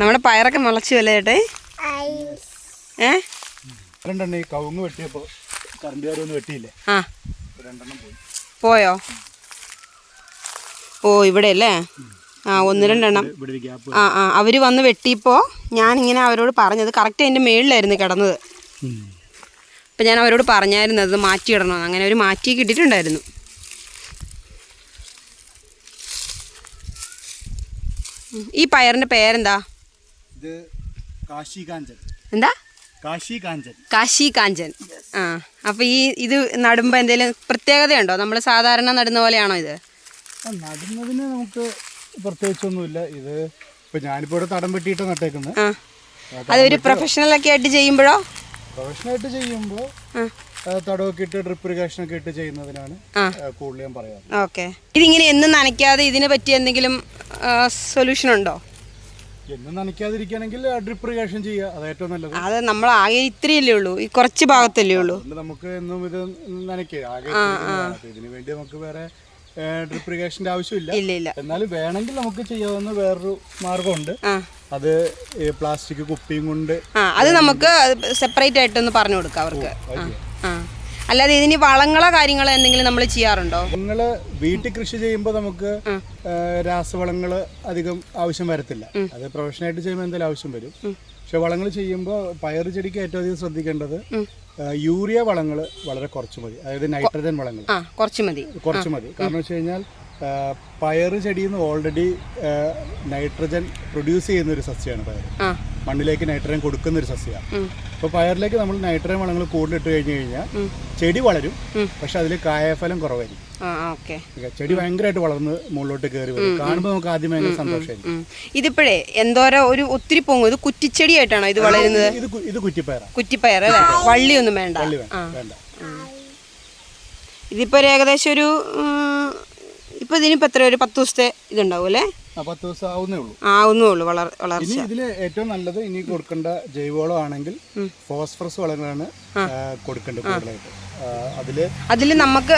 നമ്മുടെ പയറൊക്കെ മുളച്ചു അല്ലേ ചേട്ടേ? ഏ? രണ്ടെണ്ണം ഈ കവുങ്ങ് വെട്ടിയപ്പോൾ കറണ്ടുകാരൊന്നും വെട്ടിയില്ലേ? ആ. രണ്ടെണ്ണം പോയി. പോയോ? ഓ ഇവിടെ അല്ലേ ആ ഒന്ന് രണ്ടെണ്ണം. ആ ആ അവർ വന്ന് വെട്ടിയപ്പോൾ ഇങ്ങനെ അവരോട് പറഞ്ഞത്. കറക്റ്റ് അതിന്റെ മേളിലായിരുന്നു കിടന്നത്. അപ്പം ഞാൻ അവരോട് പറഞ്ഞായിരുന്നു അത് മാറ്റിയിടണമെന്ന് അങ്ങനെ അവർ മാറ്റി കിട്ടിയിട്ടുണ്ടായിരുന്നു ഈ പയറിന്റെ പേരെന്താ? ഇത് കാശി കാഞ്ചൻ. എന്താ? കാശി കാഞ്ചൻ. കാശി കാഞ്ചൻ. ആ അപ്പൊ ഈ ഇത് നടുമ്പോ എന്തെങ്കിലും പ്രത്യേകതയുണ്ടോ? നമ്മൾ സാധാരണ നടുന്ന പോലെയാണോ ഇത്? നടുന്നതിന് നമുക്ക് പ്രത്യേകിച്ചൊന്നുമില്ല. ഇത് ഇപ്പൊ ഞാനിപ്പോ ഇവിടെ തടം വെട്ടിയിട്ട് നട്ടേക്കുന്നത് അതൊരു പ്രൊഫഷണൽ ഒക്കെ ആയിട്ട് ചെയ്യുമ്പോഴോ? പ്രൊഫഷണൽ ആയിട്ട് ചെയ്യുമ്പോൾ ആ തടമൊക്കെ ഇട്ട് ഡ്രിപ്പ് ഇറിഗേഷൻ ഒക്കെ ഇട്ട് ചെയ്യുന്നതിനാണ് കൂടുതൽ ഞാൻ പറയാറ്. ഓക്കെ. ഇതിങ്ങനെ എന്നും നനയ്ക്കാതെ ഇതിനെ പറ്റി എന്തെങ്കിലും സൊല്യൂഷൻ ഉണ്ടോ? എന്നും നനയ്ക്കാതിരിക്കുകയാണെങ്കിൽ ഡ്രിപ്പ് ഇറിഗേഷൻ ചെയ്യുക. അത് ഏറ്റവും നല്ലത്. അത് നമ്മൾ ആകെ ഇത്രയല്ലേ ഉള്ളൂ. ഈ കുറച്ച് ഭാഗത്തല്ലേ ഉള്ളൂ. നമുക്ക് എന്നും ഇത് നനയ്ക്കുക. ആകെ ഇതിനു വേണ്ടി നമുക്ക് വേറെ ഡ്രിപ്പ് ഇറിഗേഷന്റെ ആവശ്യമില്ല. ഇല്ല ഇല്ല. എന്നാലും വേണമെങ്കിൽ നമുക്ക് ചെയ്യാവുന്ന വേറൊരു മാർഗമുണ്ട് അത് പ്ലാസ്റ്റിക് കുപ്പിയും കൊണ്ട് അത് നമുക്ക് സെപ്പറേറ്റ് ആയിട്ടൊന്ന് പറഞ്ഞു കൊടുക്കാം അവർക്ക്. അല്ലാതെ ഇതിന് വളങ്ങളോ കാര്യങ്ങളോ എന്തെങ്കിലും നമ്മൾ ചെയ്യാറുണ്ടോ? നിങ്ങൾ വീട്ടിൽ കൃഷി ചെയ്യുമ്പോൾ നമുക്ക് രാസവളങ്ങൾ അധികം ആവശ്യം വരത്തില്ല. അത് പ്രൊഫഷനായിട്ട് ചെയ്യുമ്പോൾ എന്തായാലും ആവശ്യം വരും. പക്ഷെ വളങ്ങൾ ചെയ്യുമ്പോൾ പയർ ചെടിക്ക് ഏറ്റവും അധികം ശ്രദ്ധിക്കേണ്ടത് യൂറിയ വളങ്ങൾ വളരെ കുറച്ച് മതി. അതായത് നൈട്രജൻ വളങ്ങൾ കുറച്ച് മതി. കുറച്ച് മതി. കാരണം വെച്ച് കഴിഞ്ഞാൽ പയർ ചെടിന്ന് ചെടിയിൽ നിന്ന് ഓൾറെഡി നൈട്രജൻ പ്രൊഡ്യൂസ് ചെയ്യുന്ന ഒരു സസ്യമാണ് പയർ മണ്ണിലേക്ക് നൈട്രജൻ കൊടുക്കുന്ന ഒരു സസ്യമാണ് അപ്പൊ അപ്പോൾ പയറിലേക്ക് നമ്മൾ നൈട്രജൻ വളങ്ങൾ കൂടുതൽ ഇട്ട് കഴിഞ്ഞു കഴിഞ്ഞാൽ ചെടി വളരും പക്ഷെ അതിൽ കായഫലം കുറവായിരിക്കും. ചെടി ഭയങ്കരമായിട്ട് വളർന്ന് മുകളിലോട്ട് കയറി വരും. കാണുമ്പോൾ നമുക്ക് ആദ്യം ഭയങ്കര സന്തോഷമായിരിക്കും. ഇതിപ്പോഴേ എന്തോരോ ഒരു ഒത്തിരി പൊങ്ങും. ഇത് കുറ്റിച്ചെടിയായിട്ടാണോ ഇത് വളരുന്നത്? ഇത് കുറ്റിപ്പയർ ഇത് കുറ്റിപ്പയർ അല്ലേ? വള്ളിയൊന്നും വേണ്ട. വള്ളി വേണ്ട ഇതിപ്പോ ഏകദേശം ഒരു ഉം, ഇപ്പൊ ഇതിനിപ്പോ എത്ര ഒരു പത്ത് ദിവസത്തെ ഇതുണ്ടാവും അല്ലേ? പത്ത് ദിവസം ആവുന്നേ ഉള്ളൂ. ആവുന്നേ ഉള്ളൂ വളർ വളർച്ച. ഇതിൽ ഏറ്റവും നല്ലത് ഇനി കൊടുക്കേണ്ട ജൈവവളം ആണെങ്കിൽ ഫോസ്ഫറസ് വളങ്ങളാണ് കൊടുക്കേണ്ടത് കൂടുതലായിട്ട്. ആ, അതിൽ നമുക്ക്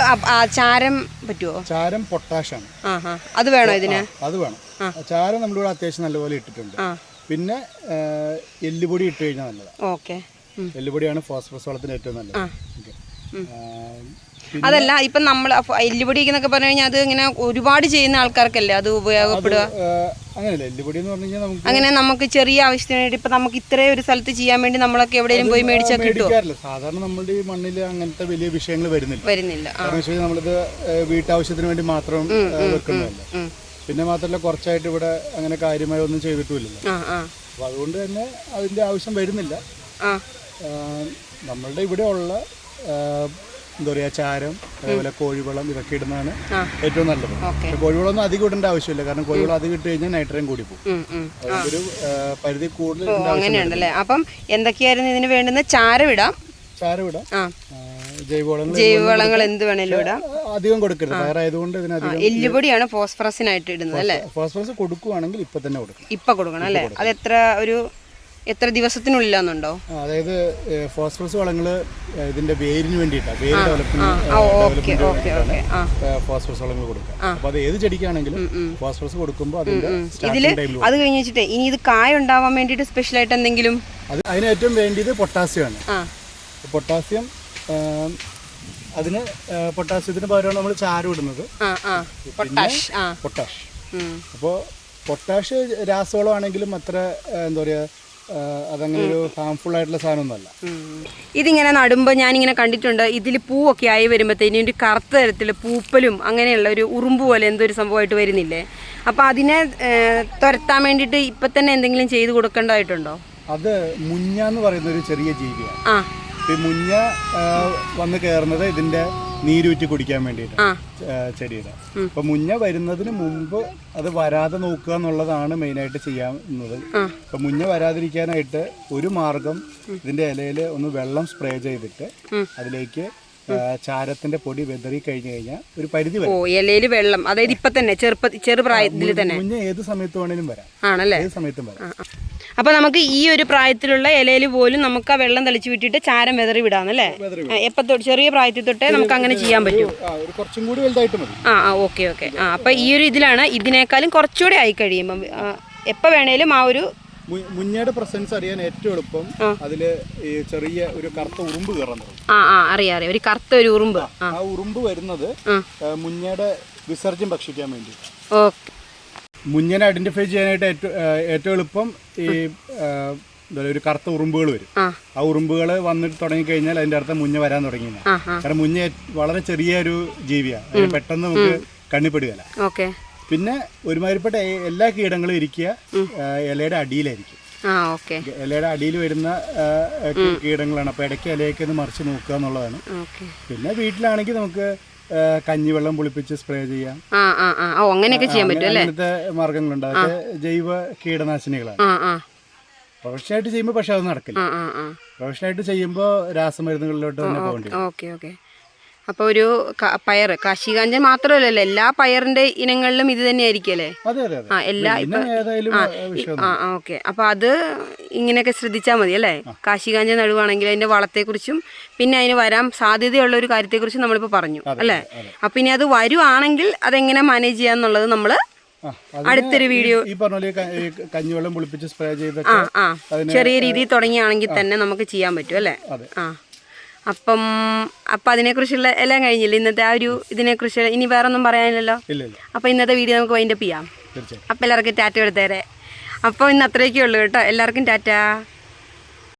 ചാരം പറ്റുമോ ചാരം പൊട്ടാഷാണ്. അത് വേണോ ഇതിന്? അത് വേണം. ചാരം നമ്മളിവിടെ അത്യാവശ്യം നല്ലപോലെ ഇട്ടിട്ടുണ്ട്. പിന്നെ എല്ലുപൊടി ഇട്ട് കഴിഞ്ഞാൽ നല്ലതാണ് ഓക്കെ. എല്ലുപൊടിയാണ് ഫോസ്ഫറസ് വളത്തിന് ഏറ്റവും നല്ലത്. അതല്ല ഇപ്പം നമ്മൾ എല്ലുപൊടി എന്നൊക്കെ പറഞ്ഞു കഴിഞ്ഞാൽ അത് ഇങ്ങനെ ഒരുപാട് ചെയ്യുന്ന ആൾക്കാർക്കല്ലേ അത് ഉപയോഗപ്പെടുക? അങ്ങനെ നമുക്ക് ചെറിയ ആവശ്യത്തിന് വേണ്ടി ഇപ്പം നമുക്ക് ഇത്രയും ഒരു സ്ഥലത്ത് ചെയ്യാൻ വേണ്ടി നമ്മളൊക്കെ എവിടെയും പോയി മേടിച്ചാൽ കിട്ടും സാധാരണ നമ്മുടെ ഈ മണ്ണിൽ അങ്ങനത്തെ വലിയ വിഷയങ്ങൾ വരുന്നില്ല. വരുന്നില്ല നമ്മളിത് വീട്ടാവശ്യത്തിന് വേണ്ടി മാത്രം വെക്കുന്നതല്ല. പിന്നെ മാത്രമല്ല കുറച്ചായിട്ട് ഇവിടെ അങ്ങനെ കാര്യമായി ഒന്നും ചെയ്തിട്ടുമില്ലല്ലോ. ആ അപ്പോൾ അതുകൊണ്ട് തന്നെ അതിന്റെ ആവശ്യം വരുന്നില്ല. നമ്മളുടെ ഇവിടെ ഉള്ള എന്താ പറയുക ചാരം അതേപോലെ കോഴിവളം ഇതൊക്കെ ഇടുന്നതാണ്. ഏറ്റവും നല്ലത്. കോഴിവളം ഒന്നും അധികം ഇടേണ്ട ആവശ്യമില്ല. കാരണം കോഴിവളം അധികം ഇട്ട് കഴിഞ്ഞാൽ നൈട്രജൻ കൂടി പോകും ഒരു പരിധി കൂടുതൽ അങ്ങനെയുണ്ടല്ലേ അപ്പം എന്തൊക്കെയായിരുന്നു ഇതിന് വേണ്ടുന്ന ചാരം ഇടാം. ചാരം ഇടാം. ജൈവവളങ്ങൾ ജൈവവളങ്ങൾ എന്ത് വേണേലും ഇടാം. അധികം കൊടുക്കരുത്. പയറായതുകൊണ്ട് ഇതിനധികം എല്ലുപൊടിയാണ് ഫോസ്ഫറസിനായിട്ട് ഇടുന്നത് അല്ലേ? ഫോസ്ഫറസ് കൊടുക്കുവാണെങ്കിൽ ഇപ്പൊ തന്നെ കൊടുക്കും ഇപ്പൊ കൊടുക്കണം അല്ലേ? അത് എത്ര ഒരു എത്ര ദിവസത്തിനുള്ളിലാണെന്നുണ്ടോ അതായത് ഫോസ്ഫറസ് വളങ്ങൾ ഇതിന്റെ വേരിന് വേണ്ടിയിട്ടാണ് വേര് ആ ഡെവലപ്മെന്റ് ഓക്കെ ഓക്കെ ഓക്കെ ആ. ഫോസ്ഫറസ് വളങ്ങൾ കൊടുക്കുക. അപ്പൊ അത് ഏത് ചെടിക്കാണെങ്കിലും ഫോസ്ഫറസ് കൊടുക്കുമ്പോൾ അതിന്റെ ഇതിൽ അത് കഴിഞ്ഞ് വെച്ചിട്ട് ഇനി ഇത് കായ ഉണ്ടാവാൻ വേണ്ടിയിട്ട് സ്പെഷ്യലായിട്ട് എന്തെങ്കിലും? അത് അതിന് ഏറ്റവും വേണ്ടിയത് പൊട്ടാസ്യമാണ്. ആണ് പൊട്ടാസ്യം അതിന് പൊട്ടാസ്യത്തിന് പകരമാണ് നമ്മൾ ചാരം ഇടുന്നത്. പൊട്ടാഷ് അപ്പോൾ പൊട്ടാഷ്. രാസവളമാണെങ്കിലും അത്ര എന്താ പറയുക ആ, അതങ്ങനെ ഒരു ഹാംഫുൾ ആയിട്ടുള്ള സാധനമൊന്നുമല്ല. ഇതിങ്ങനെ നടുമ്പോൾ ഞാനിങ്ങനെ കണ്ടിട്ടുണ്ട് ഇതിൽ പൂവൊക്കെ ആയി വരുമ്പോഴത്തേനും ഒരു കറുത്ത തരത്തിൽ പൂപ്പലും അങ്ങനെയുള്ള ഒരു ഉറുമ്പ് പോലെ എന്തോ ഒരു സംഭവമായിട്ട് വരുന്നില്ലേ? അപ്പോൾ അതിനെ തുരത്താൻ വേണ്ടിയിട്ട് ഇപ്പം തന്നെ എന്തെങ്കിലും ചെയ്തു കൊടുക്കേണ്ടതായിട്ടുണ്ടോ? അത് മുഞ്ഞ എന്ന് പറയുന്ന ഒരു ചെറിയ ജീവിയാണ്. ആ. ഈ മുഞ്ഞ വന്ന് കയറുന്നത് ഇതിന്റെ നീരൂറ്റി കുടിക്കാൻ വേണ്ടിയിട്ട് ആ. ചെടിയുടെ. അപ്പൊ മുഞ്ഞ വരുന്നതിന് മുമ്പ് അത് വരാതെ നോക്കുക എന്നുള്ളതാണ് മെയിനായിട്ട് ചെയ്യാവുന്നത്. അപ്പൊ മുഞ്ഞ വരാതിരിക്കാനായിട്ട് ഒരു മാർഗം ഇതിന്റെ ഇലയിൽ ഒന്ന് വെള്ളം സ്പ്രേ ചെയ്തിട്ട് അതിലേക്ക് ചാരത്തിന്റെ പൊടി വെതറി കഴിഞ്ഞു കഴിഞ്ഞാൽ ഒരു പരിധി ഓ ഇലയിൽ വെള്ളം. അതായത് ഇപ്പൊ തന്നെ ചെറുപ്പ ചെറുപ്രായത്തിൽ തന്നെ. മുഞ്ഞ ഏത് സമയത്ത് വേണേലും വരാം. ആണല്ലേ? ഏത് സമയത്തും വരാം. അപ്പൊ നമുക്ക് ഈ ഒരു പ്രായത്തിലുള്ള ഇലയിൽ പോലും നമുക്ക് ആ വെള്ളം തളിച്ച് വിട്ടിട്ട് ചാരം വെതറി വിടാന്നല്ലേ എപ്പോ തൊട്ട് ചെറിയ പ്രായത്തിൽ തൊട്ടേ നമുക്ക് അങ്ങനെ ചെയ്യാൻ പറ്റും. കുറച്ചും കൂടി വലുതായിട്ട് മതി. ആ ആ ഓക്കെ ഓക്കെ. ആ അപ്പൊ ഈ ഒരു ഇതിലാണ് ഇതിനേക്കാളും കുറച്ചുകൂടെ ആയി കഴിയുമ്പോൾ എപ്പോൾ വേണേലും ആ ഒരു മുഞ്ഞയുടെ പ്രസൻസ് അറിയാൻ ഏറ്റവും എളുപ്പം അതിൽ ചെറിയ ഒരു കറുത്ത ഉറുമ്പ് കയറുന്നത് ആ ആ അറിയാം അറിയാം. ഒരു കറുത്ത ഒരു ഉറുമ്പ്. ആ ഉറുമ്പ് വരുന്നത് മുഞ്ഞയുടെ വിസർജ്യം ഭക്ഷിക്കാൻ വേണ്ടി ഓക്കെ. മുഞ്ഞനെ ഐഡന്റിഫൈ ചെയ്യാനായിട്ട് ഏറ്റവും ഏറ്റവും എളുപ്പം ഈ ഒരു കറുത്ത ഉറുമ്പുകൾ വരും. ആ. ഉറുമ്പുകൾ വന്നിട്ട് തുടങ്ങിക്കഴിഞ്ഞാൽ അതിന്റെ അർത്ഥം മുഞ്ഞ വരാൻ ആ കാരണം മുഞ്ഞ വളരെ ചെറിയ ഒരു ജീവിയാണ് പെട്ടെന്ന് നമുക്ക് കണ്ണിപ്പെടുകയല്ല ഓക്കെ. പിന്നെ ഒരുമാതിരിപ്പെട്ട എല്ലാ കീടങ്ങളും ഇരിക്കുക ഇലയുടെ അടിയിലായിരിക്കും. ഇലയുടെ അടിയിൽ വരുന്ന കീടങ്ങളാണ്. അപ്പോൾ ഇടയ്ക്ക് ഇലയൊക്കെ ഒന്ന് മറിച്ച് നോക്കുക എന്നുള്ളതാണ്. പിന്നെ വീട്ടിലാണെങ്കിൽ നമുക്ക് കഞ്ഞിവെള്ളം പുളിപ്പിച്ച് സ്പ്രേ ചെയ്യാം. അങ്ങനെയൊക്കെ ചെയ്യാൻ പറ്റും അങ്ങനത്തെ മാർഗങ്ങളുണ്ട്. അതൊക്കെ ജൈവ കീടനാശിനികളാണ്. പ്രൊഫഷണലായിട്ട് ചെയ്യുമ്പോൾ പക്ഷെ അത് നടക്കില്ല. പ്രൊഫഷണലായിട്ട് ചെയ്യുമ്പോൾ രാസമരുന്നുകളിലോട്ട് തന്നെ പോകേണ്ടി അപ്പോൾ ഒരു പയർ കാശികാഞ്ചൻ മാത്രമല്ലല്ലോ എല്ലാ പയറിന്റെ ഇനങ്ങളിലും ഇത് തന്നെ ആയിരിക്കും അതെ അതെ അതെ. ആ എല്ലാ ആ ഓക്കെ. അപ്പോൾ അത് ഇങ്ങനെയൊക്കെ ശ്രദ്ധിച്ചാൽ മതി അല്ലേ? കാശികാഞ്ചൻ നടുവാണെങ്കിൽ അതിന്റെ വളത്തെക്കുറിച്ചും പിന്നെ അതിന് വരാൻ സാധ്യതയുള്ള ഒരു കാര്യത്തെക്കുറിച്ചും നമ്മളിപ്പോൾ പറഞ്ഞു അല്ലേ? അപ്പം ഇനി അത് വരുവാണെങ്കിൽ അതെങ്ങനെ മാനേജ് ചെയ്യാന്നുള്ളത് നമ്മൾ അടുത്തൊരു വീഡിയോ ഈ പറഞ്ഞ കഞ്ഞിവെള്ളം പുളിപ്പിച്ച് സ്പ്രേ ആ ചെയ്തൊക്കെ ആ അതിന് ചെറിയ രീതിയിൽ തുടങ്ങിയാണെങ്കിൽ തന്നെ നമുക്ക് ചെയ്യാൻ പറ്റും അല്ലേ. ആ. അപ്പം അപ്പം അതിനെക്കുറിച്ചുള്ള എല്ലാം കഴിഞ്ഞില്ല? ഇന്നത്തെ ആ ഒരു ഇതിനെക്കുറിച്ച് ഇനി വേറെ ഒന്നും പറയാനില്ലല്ലോ അപ്പം ഇന്നത്തെ വീഡിയോ നമുക്ക് വൈൻഡപ്പ് ചെയ്യാം. അപ്പം എല്ലാവർക്കും ടാറ്റ എടുത്തേരെ അപ്പോൾ ഇന്ന് അത്രയൊക്കെ ഉള്ളൂ കേട്ടോ. എല്ലാവർക്കും ടാറ്റ.